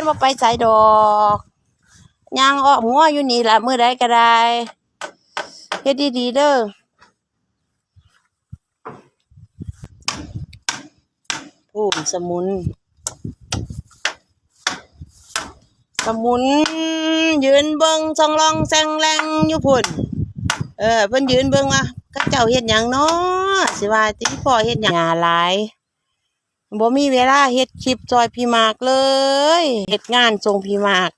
นว่าไปใส่ดอกยางออกหัวอยู่นี่ละมือใดก็ได้เฮ็ดดีๆเด้อพูนสมุน สมุน ยืนเบิงช่องลองแซงแรงอยู่พุ่น เออเพิ่นยืนเบิงว่าเขาเจ้าเฮ็ดหยังเนาะสิว่าติพ่อเฮ็ดหยังหญ้าหลาย บ่มีเวลาเฮ็ดคลิปซอยพี่มากเลยเฮ็ดงานส่งพี่มาก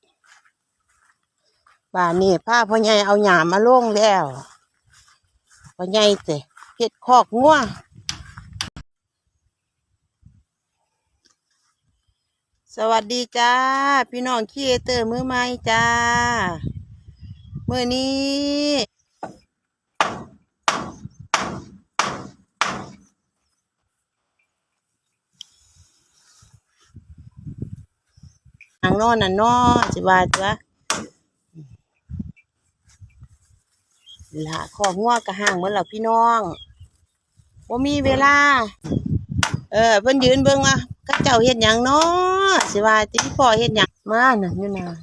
บ้านนี้าพ่อใหญ่เอาหญ้ามมาลงแล้วพ่อใหญ่เตะเฮ็ดคอกงัวสวัสดีจ้า พี่น้องคีเอเตอร์มือใหม่จ้ามื้อนี้างนอนน่ะนอนสิว่าตัวละของงัวกะห่างเหมือนเราพี่น้องว่ามีเวลา เออเพิ่นยืนเบิ่งว่าเขาเจ้าเฮ็ดหยังเนาะสิว่าติพ่อเฮ็ดหยังมาน่ะอยู่น่ะ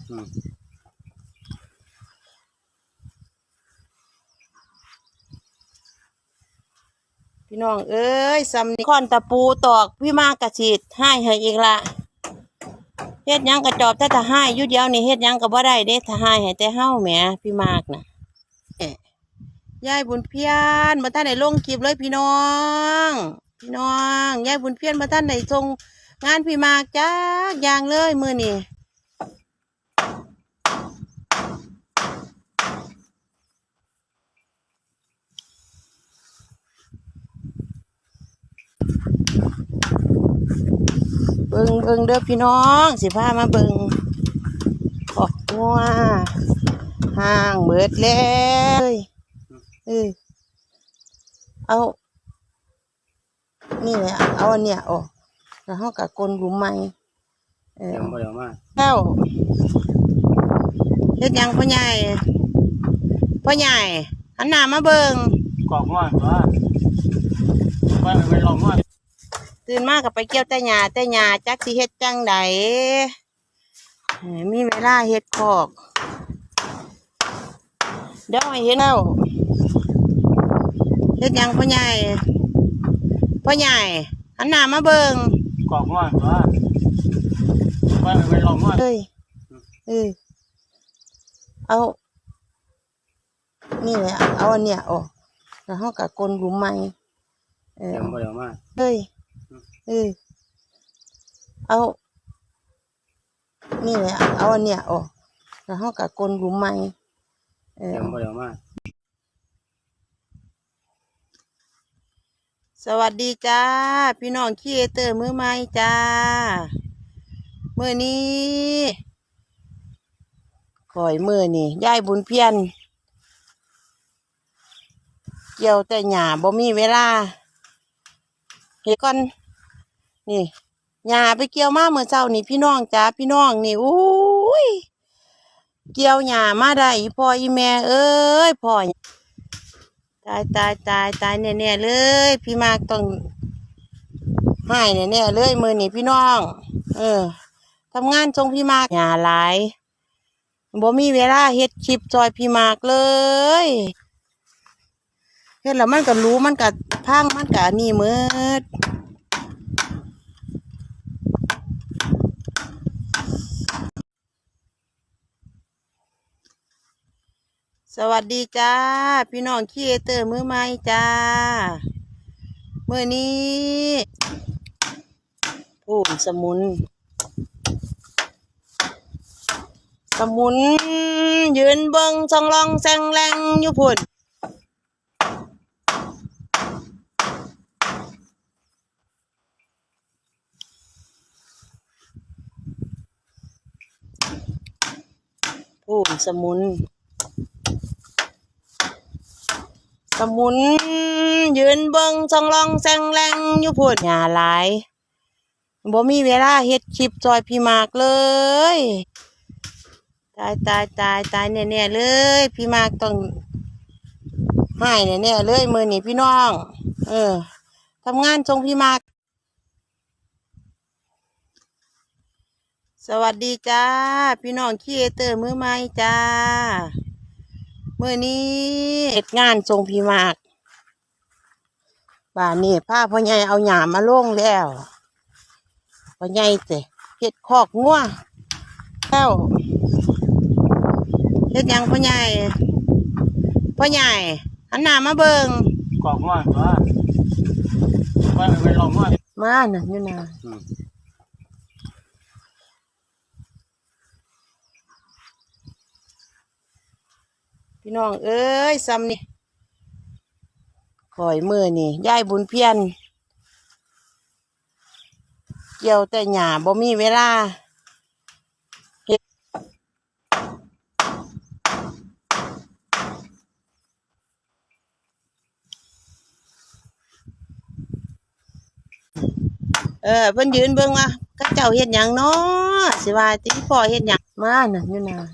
พี่น้องเอ้ยสำนีคอนตะปูตอกพี่มากกระฉีดให้ให้อีกละ เฮ็ดยังกระจอบถ้าถ้าให้ยุดเดียวนี่เฮ็ดยังก็บ่ได้เด้ถ้าให้ให้แต่เฮาแหมพี่มากนะเอ๊ยายบุญเพียนมาท่านไหนลงคลิปเลยพี่น้อง พี่น้องยายบุญเพียนมาท่านไหนทรงงานพี่มากจ้าอย่างเลยมือนี่ บิงเบิงเด้อพี่น้อง สิพามาเบิงขอกงัวห่างเบิดแล้วเอ้ยเออเอา นี่แหละเอาอันเนี้ยออกแล้วเฮาก็กลนหลุมใหม่เออยังบ่ได้เอามาแล้วเฮ็ดยังพ่อใหญ่พ่อใหญ่หันหน้ามาเบิงกอกง่วงว่าว่าไปลองง่ว ตื่นมาก็ไปเกี่ยวแต่หญ้าแต่หญ้าจักสิเฮ็ดจังใดเอ้ยมีเวลาเฮ็ดคอกเดี๋ยวให้เห็นแล้วเฮ็ดหยังพ่อใหญ่พ่อใหญ่หันหน้ามาเบิ่งกรอกง่วงว่าว่าไปลองง่วงเอ้ยเออเอานี่แหละเอาอันเนี้ยออกแล้วเฮาก็กลนหลุมใหม่เออยังบ่ได้เอามาเฮ้ย เออเอา นี่แหละเอาอันเนี้ยออกแล้วเฮาก็กลนหลุมใหม่เออยังบ่ได้เอามาสวัสดีจ้า พี่น้องครีเอเตอร์มือใหม่จ้ามื้อนี้ข่อยมื้อนี่ยายบุญเพียรเกี่ยวแต่หญ้าบ่มีเวลาเฮ็ดก่อน นี่หญ้าไปเกี่ยวมาเมื่อเช้านี่พี่น้องจ้าพี่น้องนี่อุ้ยเกี่ยวหญ้ามาได้อีพ่ออีแม่เอ้ยพ่อตายตายตายตายแน่ๆเลย พี่มากต้องให้แน่ๆเลยมือนี่พี่น้อง เออทำงานทรงพี่มากหย่าหลายบ่มีเวลาเฮ็ดคลิปจอยพี่มากเลยเฮ็ดแล้วมันก็รู้มันก็พังมันก็นนี่มืด สวัสดีจ้า พี่น้องคีเอเตอร์มือใหม่จ้าเมื่อนี้พูนสมุน สมุน ยืนเบิงช่องลองแซงแรงอยู่พุ่นพูนสมุน สมุน ยืนเบิงช่องลองแซงแรงอยู่พุ่นหญ้าหลายบ่มีเวลาเฮ็ดคลิปจอยพี่มากเลย ตายตายตายตายแน่ๆเลย พี่มากต้องให้แน่ๆเลยมือนี่พี่น้อง เออทำงานทรงพี่มากสวัสดีจ้า พี่น้องคีเอเตอร์มือใหม่จ้า มือนี้เหตุงานทรงพีมากบ้านนี้ผ้าพ่อใหญ่เอาหยามมาลงแล้วพ่อใหญ่เตะเฮ็ดคอกงัวแล้วเฮ็ดหยังพ่อใหญ่พ่อใหญ่หันหน้ามาเบิงกอกง่วงตัวว่าไปลองง่วงมาน่ะอยู่น่ะ พี่น้องเอ้ยซ้ำนี่ข่อยมือนี่ยายบุญเพียน เกี่ยวแต่หญ้าบ่มีเวลาเออเพิ่นยืนเบิ่งว่าเขาเจ้าเฮ็ดหยังเนาะสิว่าติพ่อเฮ็ดหยังมาน่ะอยู่น่ะ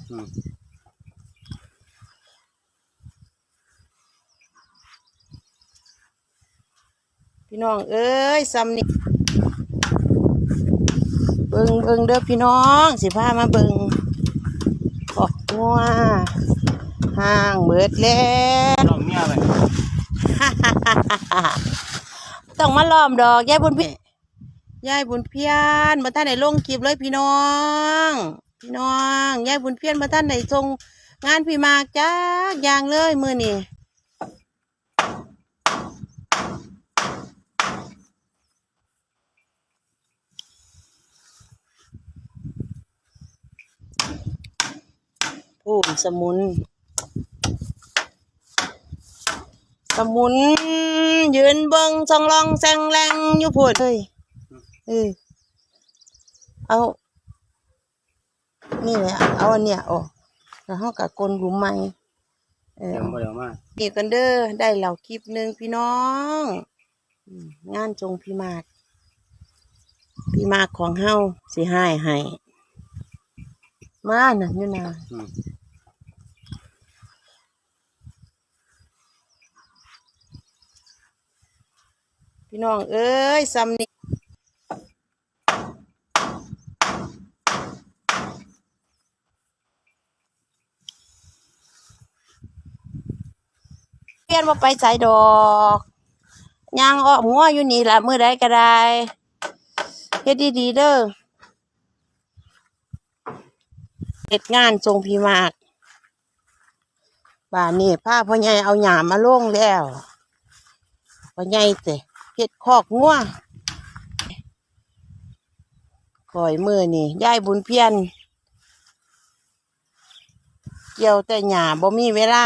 พี่น้องเอ้ยซ้ำนี่เบิงเบิงเด้อพี่น้องสิพามาเบิงขอกงัวห่างเบิดแล้วลองเมียไปต้องมาล้อมดอกยายบุญพียนยายบุญเพียนมาท่านไหนลงคลิปเลยพี่น้อง พี่น้องยายบุญเพียนมาท่านไหนทรงงานพี่มากจ้าอย่างเลยมือนี่ ผู้สมุน สมุน ยืนเบิงซองลองแซงแรงอยู่พูดเฮ้ยเออเอา นี่แหละเอาอันเนี้ยออกแล้วเฮากับกลนหลุมใหม่เออยังบ่เดี๋ยวมานี่กันเด้อได้เหล่าคลิปหนึ่งพี่น้องอืมงานจงพี่มากพี่มากของเฮาสิให้ให้มาน่ะอยู่น่ะอืม พี่น้องเอ้ยซ้ำนี่เปลี่ยนว่าไปใส่ดอกยางออกหัวอยู่นี่ละมือใดก็ได้เฮ็ดดีๆเด้อเฮ็ดงานทรงพีมากบ้านนี้ผ้าพ่อใหญ่เอาหยามมาลงแล้วพ่อใหญ่เตะ ฮ็ดคอกงัวข่อยมือนี่ยายบุญเพียน เกี่ยวแต่หญ้าบ่มีเวลา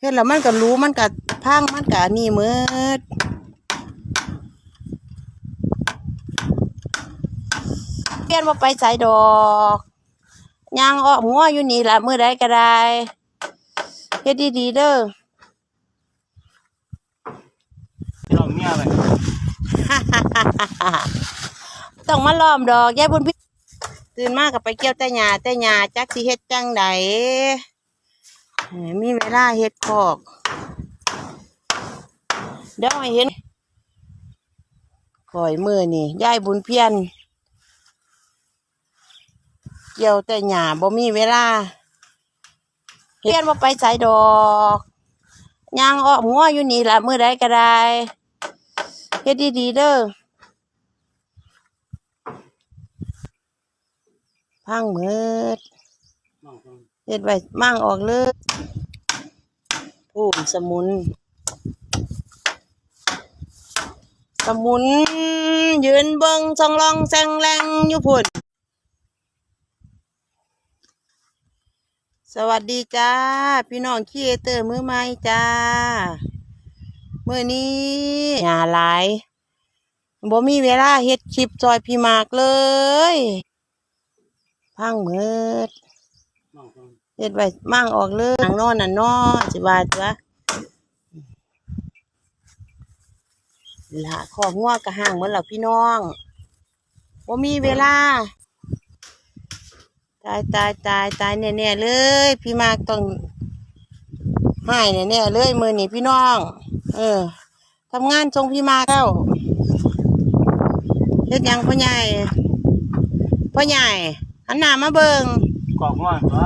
เฮ็ดแล้วมันก็รู้มันก็พังมันก็นี่มืดเปลี่ยนว่าไปใส่ดอกยางออกหัวอยู่นี่ละมือใดก็ได้เฮ็ดดีๆเด้อ ลองเมียไปต้องมาล้อมดอกยายบุญพี่ตื่นมากกับไปเกี่ยวแต่หญ้าแต่หญ้าจักสิเฮ็ดจังใดมีเวลาเฮ็ดคอกเดี๋ยวให้เห็นข่อยมือนี่ยายบุญเพียน เกี่ยวแต่หญ้าบ่มีเวลาเพียนว่าไปใส่ดอกยางออกหัวอยู่นี่ละมือใดก็ได้ เฮ็ดดีๆเด้อพังเมืดลอเฮ็ดไว้มั่งออกเลยผู้สมุน สมุน ยืนเบิงซองลองแซงแรงอยู่พุ่นสวัสดีจ้า พี่น้องคีเอเตอร์มือใหม่จ้า มือนี้หาหลายบ่มีเวลาเฮ็ดคลิปจอยพี่มากเลย พังเมืดลอเฮ็ดไว้มั่งออกเลยหนังนอนน่ะนอสิว่าตัวละของงัวกระห่างเหมือนเราพี่น้องว่ามีเวลา ตายตายตายตายแน่ๆเลย พี่มากต้องให้แน่ๆเลยมือนี่พี่น้อง ออทำงานทรงพี่มาแล้วเฮ็ดหยังพ่อใหญ่พ่อใหญ่หันหน้ามาเบิง กรอกง่วงตัว